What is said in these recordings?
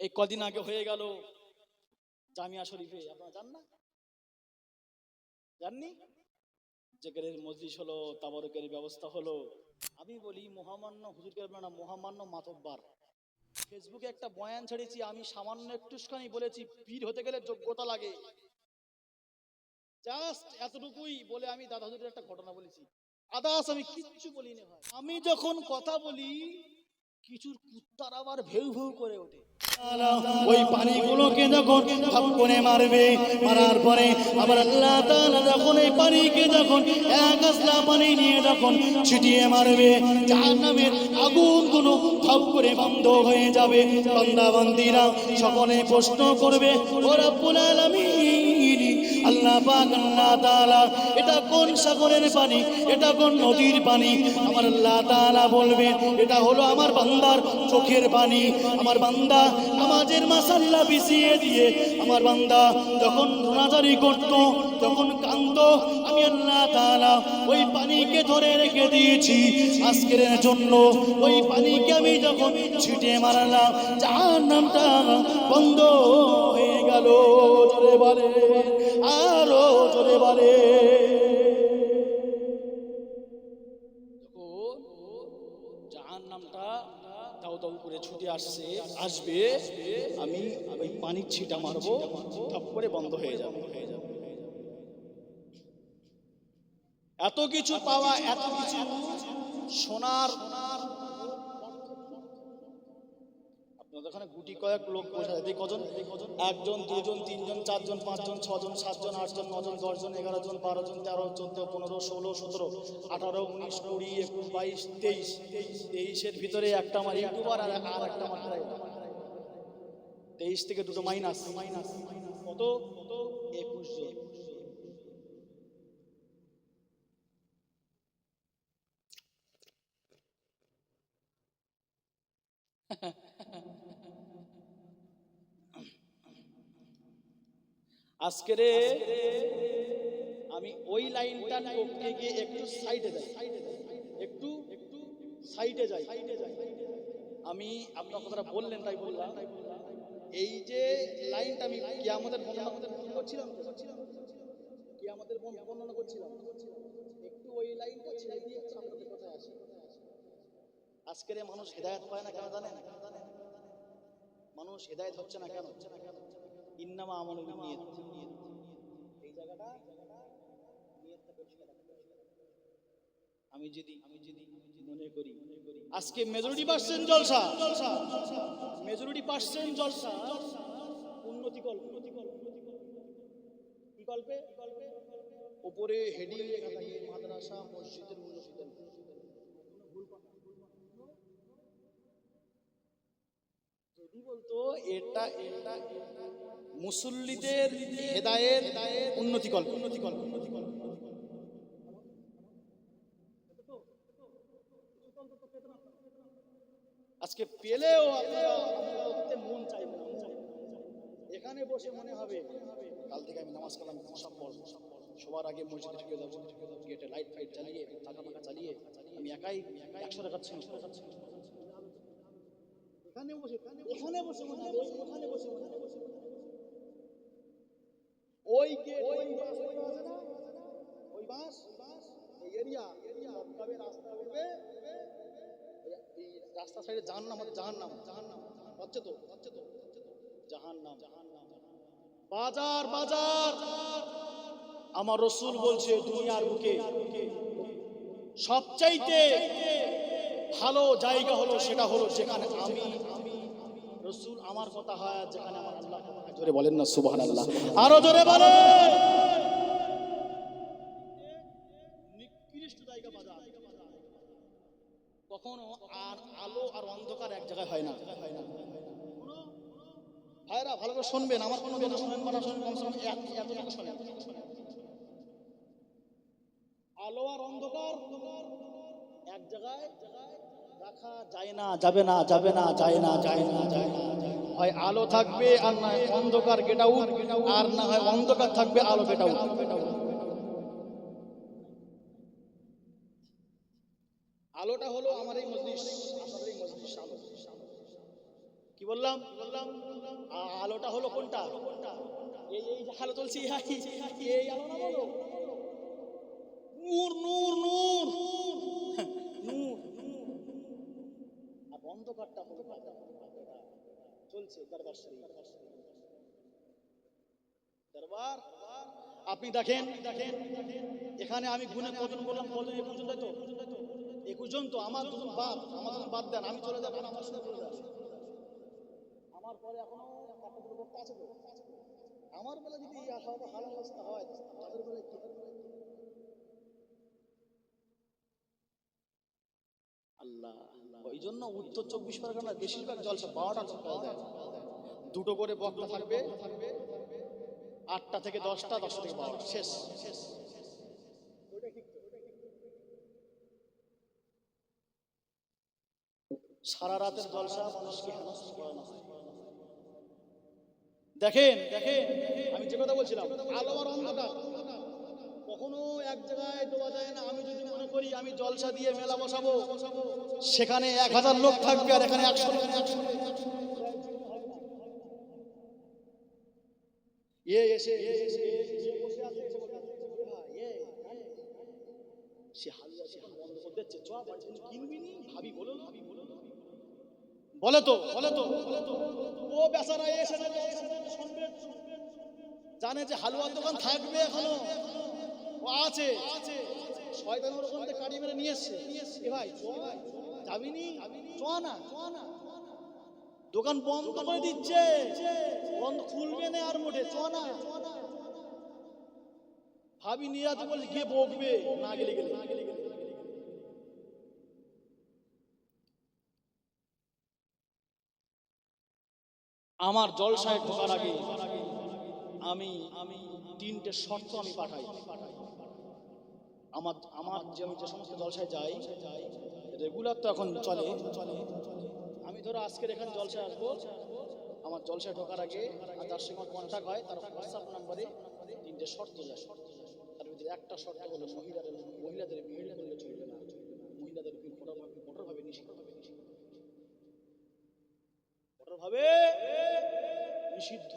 এই কদিন আগে হয়ে গেল জামিয়া শরীফে। আপনারা জান না? জাননি? জেকেরের মজলিস হলো, তাবরকের ব্যবস্থা হলো। আমি বলি, মহামান্য হুজুরকে না, মহামান্য মাতব্বার। ফেসবুকে একটা বয়ান ছেড়েছি, আমি সামান্য একটুখানি বলেছি, পীর হতে গেলে যোগ্যতা লাগে। জাস্ট এতটুকুই বলে আমি দাদা হুজুরের একটা ঘটনা বলেছি। আদাস আমি কিচ্ছু বলিনি ভাই। আমি যখন কথা বলি কিছুর কুত্তার আবার ভেউ ভেউ করে ওঠে। ওই পানিগুলোকে যখন করে মারবে, মারার পরে আবার আল্লাহ তাআলা যখন এই পানিকে যখন এক আসলা পানি নিয়ে যখন ছিটিয়ে মারবে, জাহান্নামের আগুনগুলো ধপ করে বন্ধ হয়ে যাবে। বান্দা বান্দিরা সকলে প্রশ্ন করবে, ও রব্বুল আলামিন আল্লাহ পাক আল্লাহ তাআলা, এটা কোন সাগরের পানি? এটা কোন নদীর পানি? আমার আল্লাহ তাআলা বলবে এটা হলো আমার বান্দার চোখের পানি। আমার বান্দা নামাজের মাসাল্লা বিছিয়ে দিয়ে, আমার বান্দা যখন রোনাজারি করত, যখন কান্ত আমি আল্লাহ তাআলা ওই পানিকে ধরে রেখে দিয়েছি। আজকের জন্য ওই পানিকে আমি যখন ছিটে মারলাম, জাহান্নামটা বন্ধ হয়ে গেল। জোরে বলে আসছে, আসবে, আমি ওই পানির ছিটা মারবো তারপরে করে বন্ধ হয়ে যাবে। এত কিছু পাওয়া, এত কিছু সোনার ওখানে গুটি কয়েক লোক বসে আছে। কজন? একজন, দুজন, তিনজন, চারজন, পাঁচজন, ছজন, সাতজন, আটজন, নজন, দশজন এগারো জন বারো জন তেরো চোদ্দ, পনেরো, ষোলো, সতেরো, আঠারো, উনিশ, কুড়ি, একুশ, বাইশ, তেইশ। তেইশের ভিতরে একটা আমার ইউটিউবার আর আর একটা আমার। তেইশ থেকে দুটো মাইনাস। মাইনাস কত? কত একুশ জন আজকের আমি ওই লাইনটা করতে গিয়ে একটু সাইডে যাই। একটু একটু সাইডে যাই। আমি আপনার কথাটা বললেন, তাই বললাম। এই যে লাইনটা আমি কিয়ামতের বর্ণনা করছিলাম? কিয়ামতের বর্ণ- বর্ণনা করছিলাম, একটু ওই লাইনটা ছেড়ে দিয়ে আপনাদের কথায় আসি? আজকের মানুষ হেদায়ত পায় না কেন জানেন? মানুষ হেদায়ত হচ্ছে না কেন হচ্ছে না কেন? ইন্নামা নিয়ত। এই জায়গাটা নিয়তটা পরিষ্কার। আমি যদি আমি যদি মনে করি আজকে majority percent Jalsha. Majority percent Jalsha. উন্নতি কল্প। কি কল্পে? উপরে হেডিং লেখা থাকে মাদ্রাসা মসজিদের উন্নতি যদি বলতো? এটা এটা মুসল্লিদের হেদায়ের উন্নতি কল্প উন্নতি কল্প উন্নতি কল্প। আজকে পেলেও মন চাইবে এখানে বসে মনে হবে, কাল থেকে আমি নামাজ কালাম সব পড়ব। সবার আগে মসজিদে ঢুকে যাব, গেটে লাইট ফাইট চালিয়ে টাকা ফাঁকা চালিয়ে আমি একাই একশো টাকা ছিল। এখানে বসে এখানে বসে হবে ওখানে বসে মনে হবে ওই গেট ওই বাস ওই বাস ওই বাস, এই এরিয়া মক্কাবে রাস্তা উঠবে এই রাস্তা সাইডে জাহান নাম জাহান নাম জাহান নাম হচ্ছে তো? হচ্ছে তো? জাহান নাম জাহান নাম বাজার বাজার! আমার রসুল বলছে, দুনিয়ার বুকে সবচাইতে ভালো জায়গা হলো, সেটা হলো আমি আমি রসুল আমার কথা হয় যেখানে আমার আল্লাহ কথা জোরে বলেন না সুবহান আল্লাহ আরও জোরে বলে নিকৃষ্ট জায়গা বাজার। কখনো আর আলো আর অন্ধকার এক জায়গায় হয় না। ভাইরা ভালো করে শুনবেন আমার কোনো কথা শুনেন না শুনেন কমসে কম এতটুকু শোনেন। আলো আর অন্ধকার এক জায়গায় রাখা যায় না, যাবে না যাবে না, যায় না যায় না যায় না হয় আলো থাকবে আর না অন্ধকার গেট আউট আর না হয় অন্ধকার থাকবে আলো গেট আউট আলোটা হলো আমার এই মজলিস এই মজলিস আলো। কি বললাম? বললাম আলোটা হলো কোনটা? এই এই আলো চলছে এই আলো না বলো? চলছে দরবার দরবার? আপনি দেখেন দেখেন এখানে আমি গুনে কজন বললাম, কজন? একুশ জন তো? একুশ জন তো, আমার দুজন বাদ আমার দুজন বাদ দেন, আমি চলে যাব আমার সাথে চলে যান আমার পরে এখনও একটা দুটো আছে তো? আমার বেলা যদি আশা ভালো অবস্থা হয়, তাদের বেলায় কি? আল্লাহ। জন্য উত্তর চব্বিশ পরগনার বেশিরভাগ জলসা বারোটা যায়। দুটো করে বক্তা থাকবে। আটটা থেকে দশটা দশটা থেকে বারোটা। শেষ। সারা রাতের জলসা মানুষকে দেখেন দেখেন, আমি যে কথা বলছিলাম, আলো আর অন্ধকার। কখনো এক জায়গায় দেওয়া যায় না। আমি যদি মনে করি আমি জলসা দিয়ে মেলা বসাবো, সেখানে এক হাজার লোক থাকবে আর এখানে একশো এ এসে বলো তো, বলে তো। ও বেচারা এসে জানে যে হালুয়ার দোকান থাকবে এখনও। আছে আছে। শয়তান ওর ওখান থেকে কাড়ি মেরে নিয়ে এসছে। এ ভাই চ যাবি নি। চ না না দোকান বন্ধ করে দিচ্ছে। বন্ধ খুলবে না আর মোটে চ না। ভাবি নিয়ে যাতে বলছে গিয়ে বকবে না গেলে গেলে। না গেলে গেলে আমার জলসায় ঢোকার আগে আমি আমি তিনটে শর্ত আমি পাঠাই। আমার আমার যে আমি যে সমস্ত জলসায় যাই রেগুলার তো এখন চলে। চলে আমি ধরো আজকের এখানে জলসায় আসব। আমার জলসায় ঢোকার আগে যার সঙ্গে কন্ট্যাক্ট হয়, তার হোয়াটসঅ্যাপ নাম্বারে তিনটে শর্ত যায়। তার ভিতরে একটা শর্ত হলো মহিলাদের মহিলাদের ভিড় করলে চলবে না। মহিলাদের ভিড় কঠোরভাবে কঠোরভাবে নিষিদ্ধ। হবে কঠোরভাবে নিষিদ্ধ।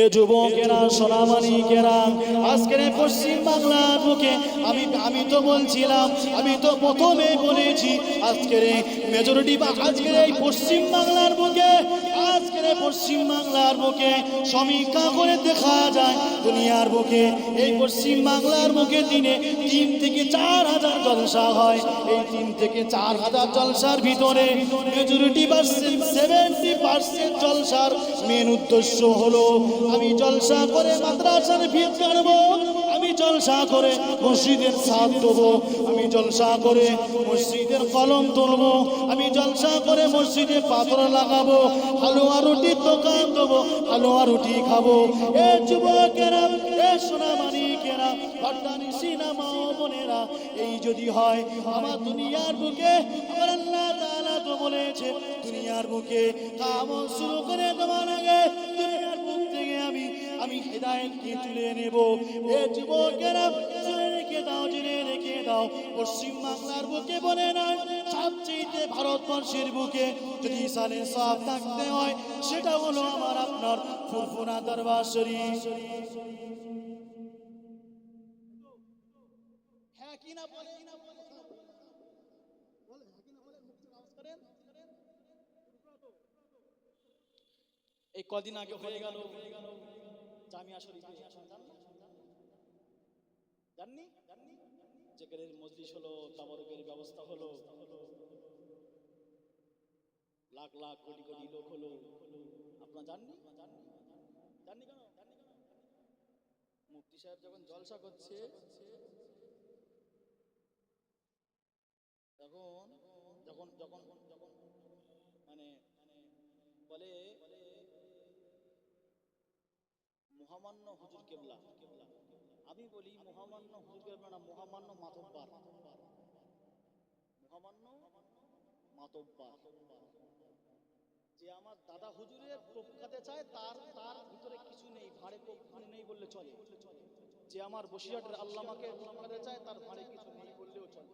এ যুবকেরা, সোনামানিকেরা, আজকের পশ্চিম বাংলার বুকে আমি আমি তো বলছিলাম, আমি তো প্রথমে বলেছি, আজকের মেজরিটি বা আজকের এই পশ্চিম বাংলার বুকে আজকের এই পশ্চিম বাংলার বুকে। সমীক্ষা করে দেখা যায় দুনিয়ার বুকে। এই পশ্চিম বাংলার বুকে দিনে তিন থেকে চার হাজার জলসা হয়। এই তিন থেকে চার হাজার জলসার ভিতরে মেজরিটি পার্সেন্ট, সেভেন্টি পার্সেন্ট জলসার মেন উদ্দেশ্য হলো, আমি জলসা করে মাদ্রাসার ভিত কাটবো জলসা করে মসজিদের সাথ দেবো আমি জলসা করে মসজিদের কলম তুলবো। আমি জলসা করে মসজিদে পাথর লাগাবো। হালুয়া রুটির দোকান দেবো, হালুয়া রুটি খাব। এ যুবকেরা, এ সোনামানিকেরা ভট্টানি সিনেমা বোনেরা, এই যদি হয়, আমার দুনিয়ার বুকে আমার আল্লাহ তো বলেছে, দুনিয়ার বুকে কাম শুরু করে দেওয়ার আগে দুনিয়ার আমি হেদায়েতকে তুলে নেব। এ যুবকেরা জেনে রেখে দাও, জেনে রেখে দাও। পশ্চিম বাংলার বুকে বলে না সবচেয়ে ভারতবর্ষের বুকে যদি সালে সব থাকতে হয়, সেটা হলো আমার আপনার ফুরফুরা দরবার শরীফ। হ্যাঁ এই কদিন আগে হয়ে গেল। জামিয়া শরীফে না? জাননি? জাননি যেখানে মজলিস হলো, তাবরকের ব্যবস্থা হলো, লাখ লাখ কোটি কোটি লোক হলো। আপনার জাননি? জাননি জাননি কেন? জাননি কেন মুফতি সাহেব যখন জলসা করছে, তখন যখন যখন যখন মানে বলে মহামান্য হুজুর কেবলা। আমি বলি মহামান্য হুজুর কেবলা না, মহামান্য মাতব্বার মহামান্য মাতব্বার যে আমার দাদা হুজুরের প্রখ্যাতে চায়, তার তার ভিতরে কিছু নেই, ভাড়ে কোনো নেই বললে চলে। যে আমার বসিরহাটের আল্লামাকে প্রখ্যাতে চায়, তার ভাড়ে কিছু নেই বললেও চলে।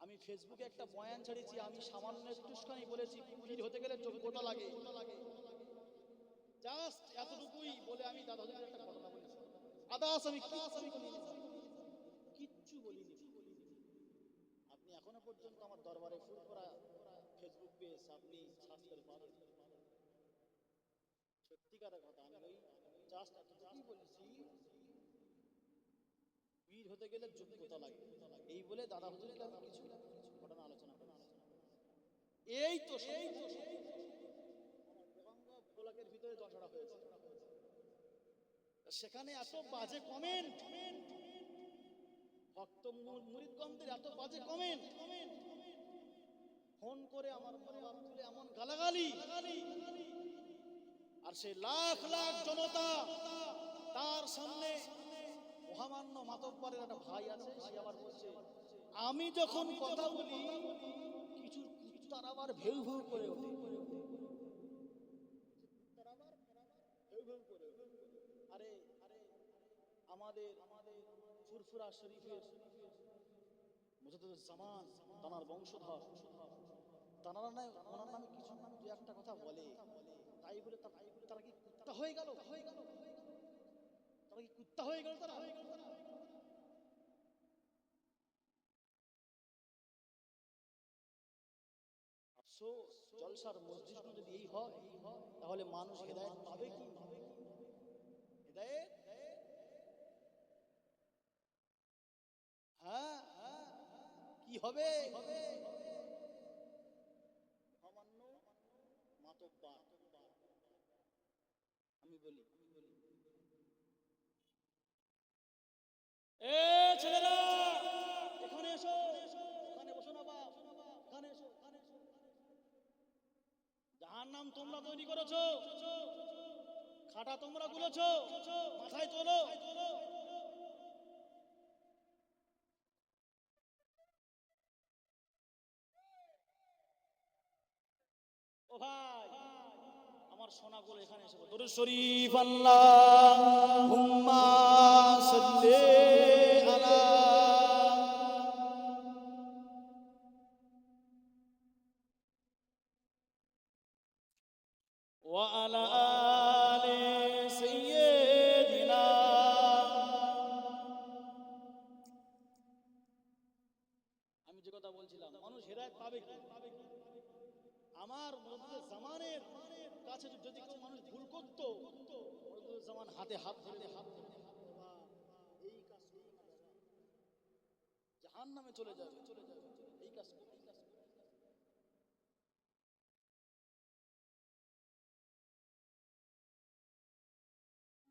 আমি ফেসবুকে একটা বয়ান ছেড়েছি আমি সামান্য একটুখানি বলেছি পীর হতে গেলে যোগ্যতা লাগে। জাস্ট এতটুকুই বলে আমি দাদা একটা ঘটনা বলেছি আদাস আমি কিচ্ছু বলিনি। আপনি এখনও পর্যন্ত আমার দরবারে ফুরফুরা ফেসবুক পেজ আপনি সার্চ করে পাবেন সত্যিকারের কথা, আমি ওই জাস্ট এতটুকুই বলেছি বীর হতে গেলে যোগ্যতা লাগে। এই বলে দাদা হুজুরকে আমি কিছু ঘটনা আলোচনা করেছি। এই তো সেই তো সেই তো। আমার দেবাঙ্গ ব্লকের ভিতরে জলসাটা হয়েছে। সেখানে এত বাজে কমেন্ট ভক্ত মু- মুরিদগণদের এত বাজে কমেন্ট ফোন করে আমার মনে তুলে এমন গালাগালি। আর সে লাখ লাখ জনতা তার সামনে মহামান্য মাতব্বরের একটা ভাই আছে, সে আবার বলছে, আমি যখন কথা বলি, কিছু কুত্তার আবার ভেউ ভেউ করে ওঠে কুত্তার আবার ভেউ ভেউ করে ওঠে। আরে আরে আমাদের ফুরফুরা শরীফের মুজাদ্দিদুল জামান, তানার বংশধর। তানারা নয় ওনার নামে কিছু নাম দু একটা কথা বলে। তাই বলে তারা কি কুত্তা হয়ে গেল? হয়ে গেল তারা কি কুত্তা হয়ে গেল তারা হয়ে গেল তারা? আফসোস, জলসার মসজিদ যদি এই হয়, তাহলে মানুষ হেদায়েত পাবে কি? হেদায়েত? হ্যাঁ কি হবে? হবে সামান্য মাতব্বার। আমি বলি আমি বলি। এ ছেলেরা এখানে এসো। এখানে বসো না বাপ। এখানে এসো এখানে এসো। যাহার নাম তোমরা তৈরি করেছ খাটা তোমরা গুলেছো মাথায় তোলো ও ভাই আমার সোনাগুলো এখানে এসে দরুদ শরীফ আল্লাহ হুম্মা আমার মধ্যে জামানের কাছে যদি কেউ মানুষ ভুল করতো জামান হাতে হাত ধরে হাত ধরে এই কাজ। জাহান নামে চলে যাবে চলে যাবে, এই কাজ এই কাজ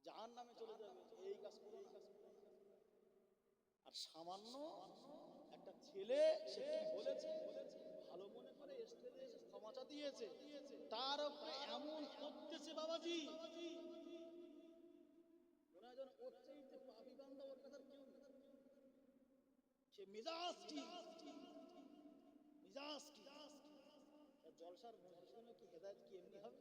জাহান নামে চলে যাবে, এই কাজ আর সামান্য একটা ছেলে সে কি বলেছে? ভালো মনে করে স্টেজে দিয়েছে তার উপরে এমন করতেছে বাবাজি মনে হয় যেন ওর চাইতে পাপি বান্দা ওর কাছে আর কেউ নেই। সে মিজাজ কি মিজাজ কি তা জলসার মসজিদে কি হেদায়ত কি এমনি হবে